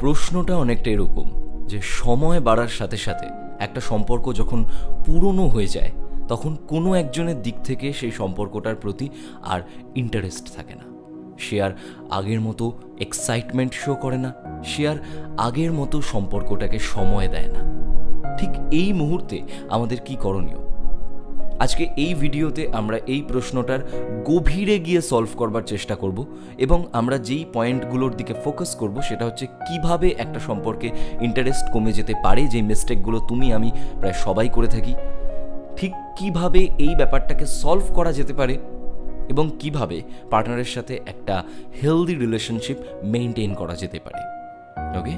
প্রশ্নটা অনেকটা এরকম, যে সময় বাড়ার সাথে সাথে একটা সম্পর্ক যখন পুরনো হয়ে যায়, তখন কোনো একজনের দিক থেকে সেই সম্পর্কটার প্রতি আর ইন্টারেস্ট থাকে না। সে আর আগের মতো এক্সাইটমেন্ট শো করে না, সে আর আগের মতো সম্পর্কটাকে সময় দেয় না। ঠিক এই মুহূর্তে আমাদের কি করণীয়? আজকে এই ভিডিওতে আমরা এই প্রশ্নটার গভীরে গিয়ে সলভ করবার চেষ্টা করব এবং আমরা যেই পয়েন্টগুলোর দিকে ফোকাস করব সেটা হচ্ছে কীভাবে একটা সম্পর্কে ইন্টারেস্ট কমে যেতে পারে, যেই মিস্টেকগুলো তুমি, আমি প্রায় সবাই করে থাকি, ঠিক কীভাবে এই ব্যাপারটাকে সলভ করা যেতে পারে এবং কীভাবে পার্টনারের সাথে একটা হেলদি রিলেশনশিপ মেনটেন করা যেতে পারে। ওকে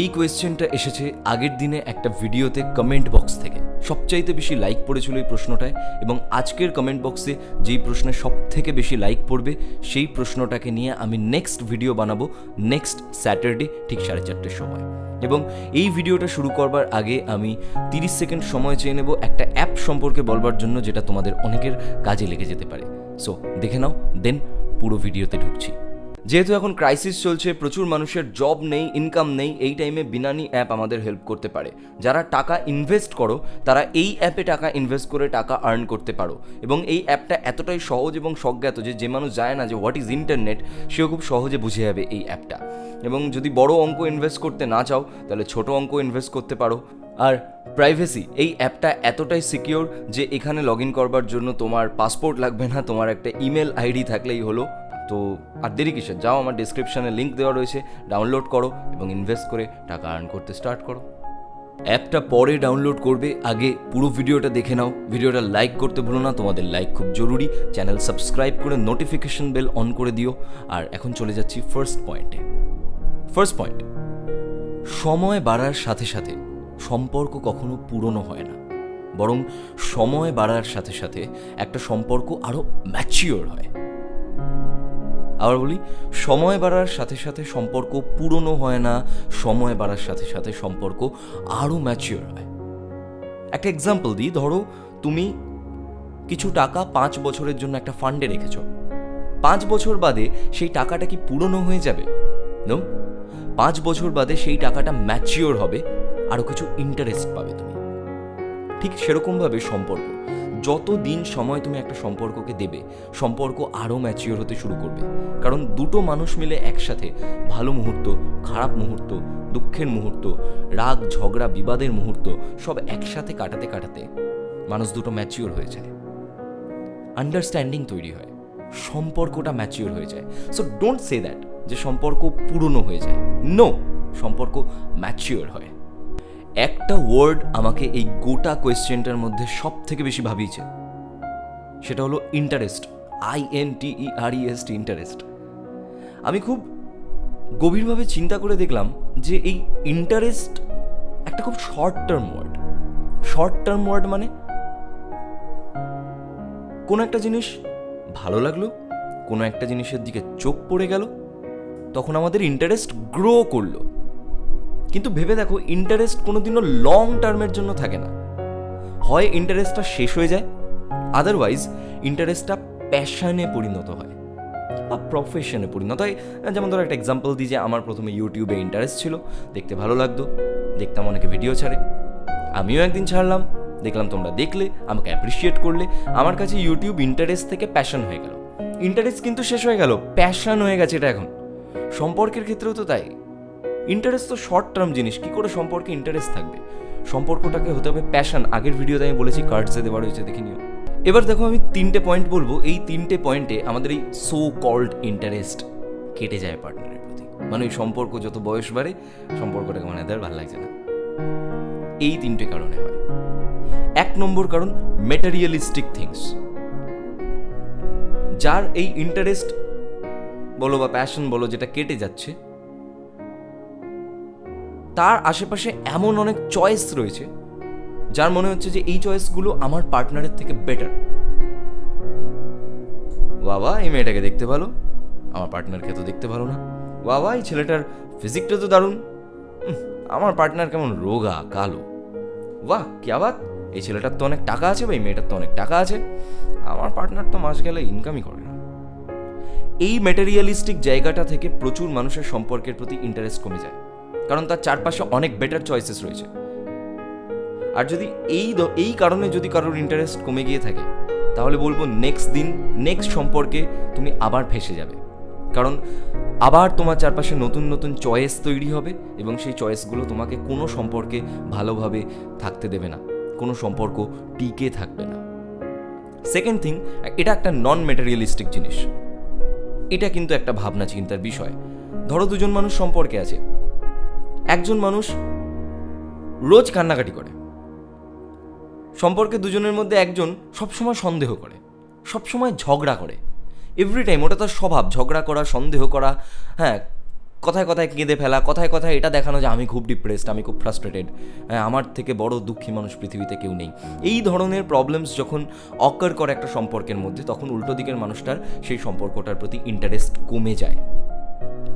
এই কোয়েশ্চেনটা এসেছে আগের দিনে একটা ভিডিওতে কমেন্ট বক্স থেকে। সবচাইতে বেশি লাইক পড়েছিল এই প্রশ্নটায় এবং আজকের কমেন্ট বক্সে যেই প্রশ্নে সব থেকে বেশি লাইক পড়বে, সেই প্রশ্নটাকে নিয়ে আমি নেক্সট ভিডিও বানাবো নেক্সট স্যাটারডে ঠিক সাড়ে চারটের সময়। এবং এই ভিডিওটা শুরু করবার আগে আমি তিরিশ সেকেন্ড সময় চেয়ে নেব একটা অ্যাপ সম্পর্কে বলবার জন্য যেটা তোমাদের অনেকের কাজে লেগে যেতে পারে। সো দেখে নাও দেন পুরো ভিডিওতে ঢুকছি। যেহেতু এখন ক্রাইসিস চলছে, প্রচুর মানুষের জব নেই ইনকাম নেই, এই টাইমে বিনানি অ্যাপ আমাদের হেল্প করতে পারে। যারা টাকা ইনভেস্ট করো, তারা এই অ্যাপে টাকা ইনভেস্ট করে টাকা আর্ন করতে পারো। এবং এই অ্যাপটা এতটাই সহজ এবং স্বজ্ঞাত যে যে মানুষ যায় না যে হোয়াট ইজ ইন্টারনেট সেও খুব সহজে বুঝে যাবে এই অ্যাপটা এবং যদি বড় অঙ্ক ইনভেস্ট করতে না চাও, তাহলে ছোট অঙ্ক ইনভেস্ট করতে পারো। আর প্রাইভেসি এই অ্যাপটা এতটাই সিকিওর যে, এখানে লগ ইন করবার জন্য তোমার পাসপোর্ট লাগবে না, তোমার একটা ইমেল আইডি থাকলেই হলো। তো আর দেরি কিসের? যাও, আমার ডিসক্রিপশানে লিঙ্ক দেওয়া রয়েছে। ডাউনলোড করো এবং ইনভেস্ট করে টাকা আর্ন করতে স্টার্ট করো। অ্যাপটা পরে ডাউনলোড করবে। আগে পুরো ভিডিওটা দেখে নাও। ভিডিওটা লাইক করতে ভুলো না। তোমাদের লাইক খুব জরুরি। চ্যানেল সাবস্ক্রাইব করে নোটিফিকেশন বেল অন করে দিও। আর এখন চলে যাচ্ছি ফার্স্ট পয়েন্টে ফার্স্ট পয়েন্ট সময় বাড়ার সাথে সাথে সম্পর্ক কখনো পুরনো হয় না। বরং সময় বাড়ার সাথে সাথে একটা সম্পর্ক আরও ম্যাচিওর হয়। আবার বলি, সময় বাড়ার সাথে সাথে সম্পর্ক পুরনো হয় না, সময় বাড়ার সাথে সাথে সম্পর্ক আরও ম্যাচিওর হয়। একটা এক্সাম্পল দিই, ধরো তুমি কিছু টাকা পাঁচ বছরের জন্য একটা ফান্ডে রেখেছ। পাঁচ বছর বাদে সেই টাকাটা কি পুরনো হয়ে যাবে? নো পাঁচ বছর বাদে সেই টাকাটা ম্যাচিওর হবে আরও কিছু ইন্টারেস্ট পাবে তুমি। ঠিক সেরকমভাবে সম্পর্ক। যত দিন সময় তুমি একটা সম্পর্ককে দেবে, সম্পর্ক আরও ম্যাচিওর হতে শুরু করবে। কারণ দুটো মানুষ মিলে একসাথে ভালো মুহূর্ত, খারাপ মুহূর্ত, দুঃখের মুহূর্ত, রাগ, ঝগড়া, বিবাদের মুহূর্ত সব একসাথে কাটাতে কাটাতে মানুষ দুটো ম্যাচিওর হয়ে যায়। আন্ডারস্ট্যান্ডিং তৈরি হয়। সম্পর্কটা ম্যাচিওর হয়ে যায়। সো ডোন্ট সে দ্যাট যে সম্পর্ক পুরনো হয়ে যায়। নো সম্পর্ক ম্যাচিওর হয়। একটা ওয়ার্ড আমাকে এই গোটা কোয়েশ্চেনটার মধ্যে সব থেকে বেশি ভাবিয়েছে। সেটা হলো interest I N T E R E S T interest আমি খুব গভীরভাবে চিন্তা করে দেখলাম যে এই ইন্টারেস্ট একটা খুব short term word short term word মানে কোনো একটা জিনিস ভালো লাগল, কোনো একটা জিনিসের দিকে চোখ পড়ে গেল, তখন আমাদের ইন্টারেস্ট গ্রো করল। কিন্তু ভেবে দেখো ইন্টারেস্ট কোনোদিনও লং টার্মের জন্য থাকে না। হয় ইন্টারেস্টটা শেষ হয়ে যায় আদারওয়াইজ ইন্টারেস্টটা প্যাশনে পরিণত হয়, বা প্রফেশনে পরিণত হয়। যেমন ধরো একটা এক্সাম্পল দিই যে আমার প্রথমে ইউটিউবে ইন্টারেস্ট ছিল, দেখতে ভালো লাগতো, দেখতাম অনেকে ভিডিও ছাড়ে। আমিও একদিন ছাড়লাম, দেখলাম তোমরা দেখলে, আমাকে অ্যাপ্রিসিয়েট করলে, আমার কাছে ইউটিউব ইন্টারেস্ট থেকে প্যাশন হয়ে গেল। ইন্টারেস্ট কিন্তু শেষ হয়ে গেল প্যাশন হয়ে গেছে এটা এখন। সম্পর্কের ক্ষেত্রেও তো তাই। ইন্টারেস্ট তো শর্ট টার্ম জিনিস, কি করে সম্পর্কে ইন্টারেস্ট থাকবে? সম্পর্কটাকে হতে হবে প্যাশন আগের ভিডিওতে আমি বলেছি কার্ডসে দেওয়া রয়েছে দেখে নিও। এবার দেখো আমি তিনটে পয়েন্ট বলব, এই তিনটে পয়েন্টে আমাদের এই সো কল্ড ইন্টারেস্ট কেটে যায় পার্টনারের প্রতি। মানে ওই সম্পর্ক যত বয়স বাড়ে, সম্পর্কটাকে মানে তার ভালো লাগছে না। এই তিনটে কারণে হয়। এক নম্বর কারণ মেটারিয়ালিস্টিক থিংস যার এই ইন্টারেস্ট বলো বা প্যাশন বলো, যেটা কেটে যাচ্ছে তার আশেপাশে এমন অনেক চয়েস রয়েছে, যার মনে হচ্ছে যে এই চয়েসগুলো আমার পার্টনারের থেকে বেটার বাবা, এই মেয়েটাকে দেখতে ভালো, আমার পার্টনারকে তো দেখতে ভালো না। বাবা, এই ছেলেটার ফিজিকটা তো দারুণ। আমার পার্টনার কেমন রোগা, কালো। বাহ, কি আবার এই ছেলেটার তো অনেক টাকা আছে বা এই মেয়েটার তো অনেক টাকা আছে। আমার পার্টনার তো মাস গেলে ইনকামই করে না। এই ম্যাটেরিয়ালিস্টিক জায়গাটা থেকে প্রচুর মানুষের সম্পর্কের প্রতি ইন্টারেস্ট কমে যায়। কারণ তার চারপাশে অনেক বেটার চয়েসেস রয়েছে। আর যদি এই এই কারণে যদি কারোর ইন্টারেস্ট কমে গিয়ে থাকে, তাহলে বলব নেক্সট দিন নেক্সট সম্পর্কে তুমি আবার ফেসে যাবে। কারণ আবার তোমার চারপাশে নতুন নতুন চয়েস তৈরি হবে এবং সেই চয়েসগুলো তোমাকে কোনো সম্পর্কে ভালোভাবে থাকতে দেবে না, কোনো সম্পর্ক টিকে থাকবে না। সেকেন্ড থিং এটা একটা নন ম্যাটেরিয়ালিস্টিক জিনিস। এটা কিন্তু একটা ভাবনা চিন্তার বিষয়। ধরো দুজন মানুষ সম্পর্কে আছে। একজন মানুষ রোজ কান্নাকাটি করে। সম্পর্কে দুজনের মধ্যে একজন সবসময় সন্দেহ করে, সবসময় ঝগড়া করে। এভরি টাইম ওটা তার স্বভাব, ঝগড়া করা, সন্দেহ করা হ্যাঁ কথায় কথায় কেঁদে ফেলা, কথায় কথায় এটা দেখানো যে আমি খুব ডিপ্রেসড আমি খুব ফ্রাস্ট্রেটেড হ্যাঁ আমার থেকে বড় দুঃখী মানুষ পৃথিবীতে কেউ নেই। এই ধরনের প্রবলেমস যখন অকার করে একটা সম্পর্কের মধ্যে, তখন উল্টো দিকের মানুষটার সেই সম্পর্কটার প্রতি ইন্টারেস্ট কমে যায়।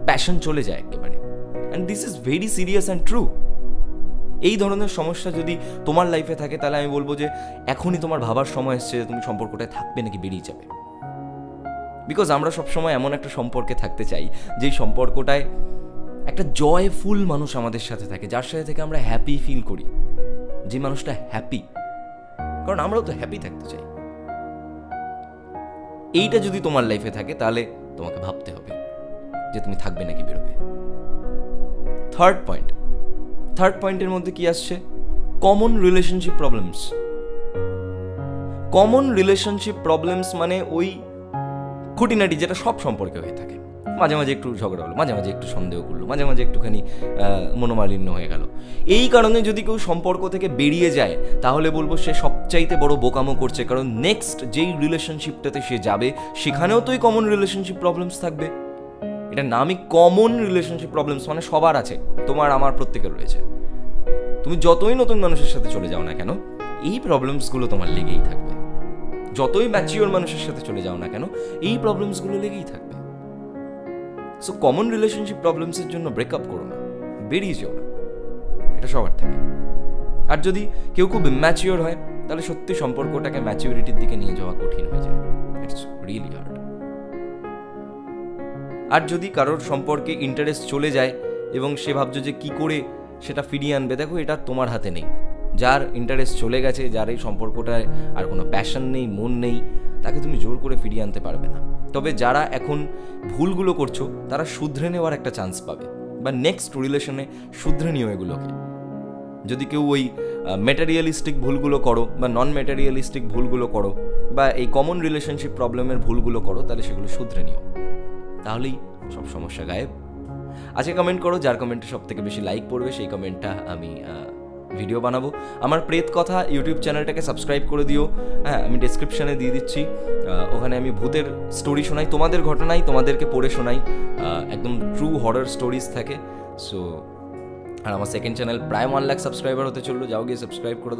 প্যাশন চলে যায় একেবারে। And this is very serious and true এই ধরনের সমস্যা যদি তোমার লাইফে থাকে, তাহলে আমি বলব যে এখনই তোমার ভাবার সময় এসছে যে তুমি সম্পর্কটায় থাকবে নাকি বেরিয়ে যাবে। বিকজ আমরা সবসময় এমন একটা সম্পর্কে থাকতে চাই, যেই সম্পর্কটায় একটা জয়ফুল মানুষ আমাদের সাথে থাকে, যার সাথে থেকে আমরা হ্যাপি ফিল করি। যে মানুষটা হ্যাপি কারণ আমরাও তো হ্যাপি থাকতে চাই। এইটা যদি তোমার লাইফে থাকে, তাহলে তোমাকে ভাবতে হবে যে তুমি থাকবে নাকি বেরোবে। থার্ড পয়েন্ট থার্ড পয়েন্টের মধ্যে কি আসছে? Common relationship problems common relationship problems মানে ওই খুঁটিনাটি যেটা সব সম্পর্কে হয়ে থাকে। মাঝে মাঝে একটু ঝগড়া হলো, মাঝে মাঝে একটু সন্দেহ করল, মাঝে মাঝে একটুখানি মনোমালিন্য হয়ে গেল। এই কারণে যদি কেউ সম্পর্ক থেকে বেরিয়ে যায়, তাহলে বলব সে সবচাইতে বড় বোকামো করছে। কারণ নেক্সট যেই রিলেশনশিপটাতে সে যাবে, সেখানেও তো এই কমন রিলেশনশিপ প্রবলেমস থাকবে। এটা নামই কমন রিলেশনশিপ প্রবলেমস মানে সবার আছে, তোমার, আমার প্রত্যেকের রয়েছে। তুমি যতই নতুন মানুষের সাথে চলে যাও না কেন, এই প্রবলেমসগুলো তোমার লেগেই থাকবে। যতই ম্যাচিওর মানুষের সাথে চলে যাও না কেন, এই প্রবলেমসগুলো লেগেই থাকবে। সো কমন রিলেশনশিপ প্রবলেমসের জন্য ব্রেকআপ করো না, বেরিয়ে যেও না। এটা সবার থাকে। আর যদি কেউ খুব ম্যাচিওর হয়, তাহলে সত্যি সম্পর্কটাকে ম্যাচিউরিটির দিকে নিয়ে যাওয়া কঠিন হয়ে যায়। ইটস রিয়েলি হার্ড আর যদি কারোর সম্পর্কে ইন্টারেস্ট চলে যায় এবং সে ভাবছ যে কি করে সেটা ফিরিয়ে আনবে, দেখো এটা তোমার হাতে নেই। যার ইন্টারেস্ট চলে গেছে, যার এই সম্পর্কটায় আর কোনো প্যাশন নেই, মন নেই, তাকে তুমি জোর করে ফিরিয়ে আনতে পারবে না। তবে যারা এখন ভুলগুলো করছ, তারা শুধরে নেওয়ার একটা চান্স পাবে। বা নেক্সট রিলেশনে শুধরে নিও এগুলোকে। যদি কেউ ওই মেটারিয়ালিস্টিক ভুলগুলো করো বা নন মেটারিয়ালিস্টিক ভুলগুলো করো বা এই কমন রিলেশনশিপ প্রবলেমের ভুলগুলো করো, তাহলে সেগুলো শুধরে নিও। তাহলেই সব সমস্যা গায়েব। আজকে কমেন্ট করো, যার কমেন্টে সব থেকে বেশি লাইক পড়বে, সেই কমেন্টটা আমি ভিডিও বানাবো। আমার প্রেত কথা ইউটিউব চ্যানেলটাকে সাবস্ক্রাইব করে দিও। হ্যাঁ আমি ডেসক্রিপশানে দিয়ে দিচ্ছি। ওখানে আমি ভূতের স্টোরি শোনাই, তোমাদের ঘটনাই তোমাদেরকে পড়ে শোনাই। একদম ট্রু হরার স্টোরিজ থাকে। সো আর আমার সেকেন্ড চ্যানেল প্রায় ওয়ান লাখ সাবস্ক্রাইবার হতে চলল, যাও গিয়ে সাবস্ক্রাইব করে দাও।